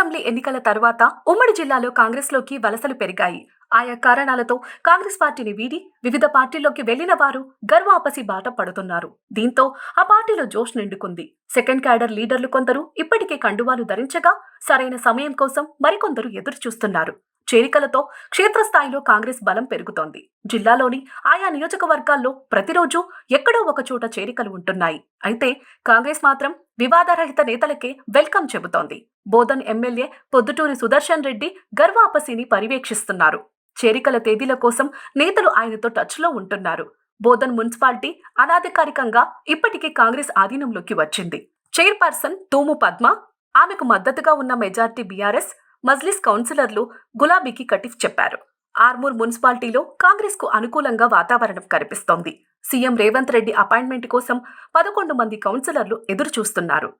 Assembly ఎన్నికల తర్వాత ఉమ్మడి జిల్లాలో కాంగ్రెస్లోకి వలసలు పెరిగాయి. ఆయా కారణాలతో కాంగ్రెస్ పార్టీని వీడి వివిధ పార్టీల్లోకి వెళ్ళిన వారు గర్వాపసి బాట పడుతున్నారు. దీంతో ఆ పార్టీలో జోష్ నిండుకుంది. సెకండ్ క్యాడర్ లీడర్లు కొందరు ఇప్పటికే కండువాలు ధరించగా సరైన సమయం కోసం మరికొందరు ఎదురు చూస్తున్నారు చేరికలతో క్షేత్రస్థాయిలో కాంగ్రెస్ బలం పెరుగుతోంది. జిల్లాలోని ఆయా నియోజకవర్గాల్లో ప్రతిరోజు ఎక్కడో ఒక చోట చేరికలు ఉంటున్నాయి. అయితే కాంగ్రెస్ మాత్రం వివాదరహిత నేతలకే వెల్కమ్ చెబుతోంది. బోధన్ ఎమ్మెల్యే పొద్దుటూరి సుదర్శన్ రెడ్డి గర్వాపసిని పర్యవేక్షిస్తున్నారు. చేరికల తేదీల కోసం నేతలు ఆయనతో టచ్లో ఉంటున్నారు. బోధన్ మున్సిపాలిటీ అనాధికారికంగా ఇప్పటికే కాంగ్రెస్ ఆధీనంలోకి వచ్చింది. చైర్పర్సన్ తూము పద్మ ఆమెకు మద్దతుగా ఉన్న మెజార్టీ బీఆర్ఎస్ మజ్లిస్ కౌన్సిలర్లు గులాబీకి కటిఫ్ చెప్పారు. ఆర్మూర్ మున్సిపాలిటీలో కాంగ్రెస్కు అనుకూలంగా వాతావరణం కనిపిస్తోంది. సీఎం రేవంత్ రెడ్డి అపాయింట్మెంట్ కోసం పదకొండు మంది కౌన్సిలర్లు ఎదురు చూస్తున్నారు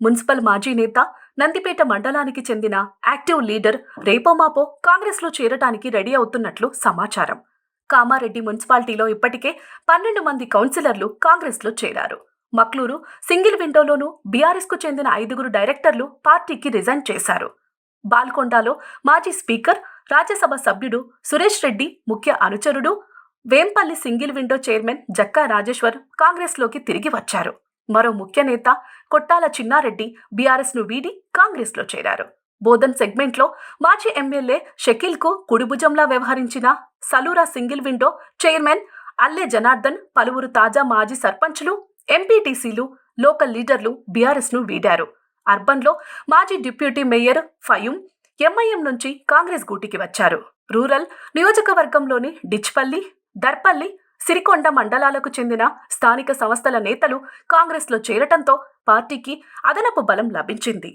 మున్సిపల్ మాజీ నేత నందిపేట మండలానికి చెందిన యాక్టివ్ లీడర్ రేపోమాపో కాంగ్రెస్లో చేరటానికి రెడీ అవుతున్నట్లు సమాచారం. కామారెడ్డి మున్సిపాలిటీలో ఇప్పటికే పన్నెండు మంది కౌన్సిలర్లు కాంగ్రెస్లో చేరారు. మక్లూరు సింగిల్ విండోలోనూ బీఆర్ఎస్కు చెందిన ఐదుగురు డైరెక్టర్లు పార్టీకి రిజైన్ చేశారు. బాల్కొండలో మాజీ స్పీకర్ రాజ్యసభ సభ్యుడు సురేష్ రెడ్డి ముఖ్య అనుచరుడు Vempalli single window chairman Jakka Rajeshwar కాంగ్రెస్లోకి తిరిగి వచ్చారు. మరో ముఖ్య నేత కొట్టాల చిన్నారెడ్డి బీఆర్ఎస్ను వీడి కాంగ్రెస్లో చేరారు. బోధన్ సెగ్మెంట్లో మాజీ ఎమ్మెల్యే షకీల్కు కుడిభుజంలా వ్యవహరించిన సలూరా single window chairman Alle Janardhan పలువురు తాజా మాజీ సర్పంచ్లు ఎంపీటీసీలు లోకల్ లీడర్లు బీఆర్ఎస్ను వీడారు. అర్బన్లో మాజీ డిప్యూటీ మేయర్ ఫయూమ్ ఎంఐఎం నుంచి కాంగ్రెస్ గూటికి వచ్చారు. రూరల్ నియోజకవర్గంలోని డిచ్పల్లి దర్పల్లి సిరికొండ మండలాలకు చెందిన స్థానిక సంస్థల నేతలు కాంగ్రెస్లో చేరటంతో పార్టీకి అదనపు బలం లభించింది.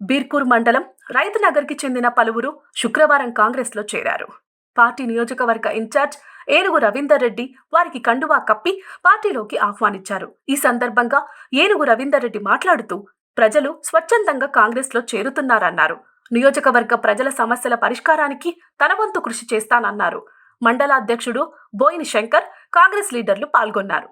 బీర్కూర్ మండలం రైతునగర్కి చెందిన పలువురు శుక్రవారం కాంగ్రెస్లో చేరారు. పార్టీ నియోజకవర్గ ఇన్ఛార్జ్ ఏనుగు రవీందర్ రెడ్డి వారికి కండువా కప్పి పార్టీలోకి ఆహ్వానించారు. ఈ సందర్భంగా ఏనుగు రవీందర్ రెడ్డి మాట్లాడుతూ ప్రజలు స్వచ్ఛందంగా కాంగ్రెస్లో చేరుతున్నారన్నారు. నియోజకవర్గ ప్రజల సమస్యల పరిష్కారానికి తన వంతు కృషి చేస్తానన్నారు. మండలాధ్యక్షుడు బోయిని శంకర్ కాంగ్రెస్ లీడర్లు పాల్గొన్నారు.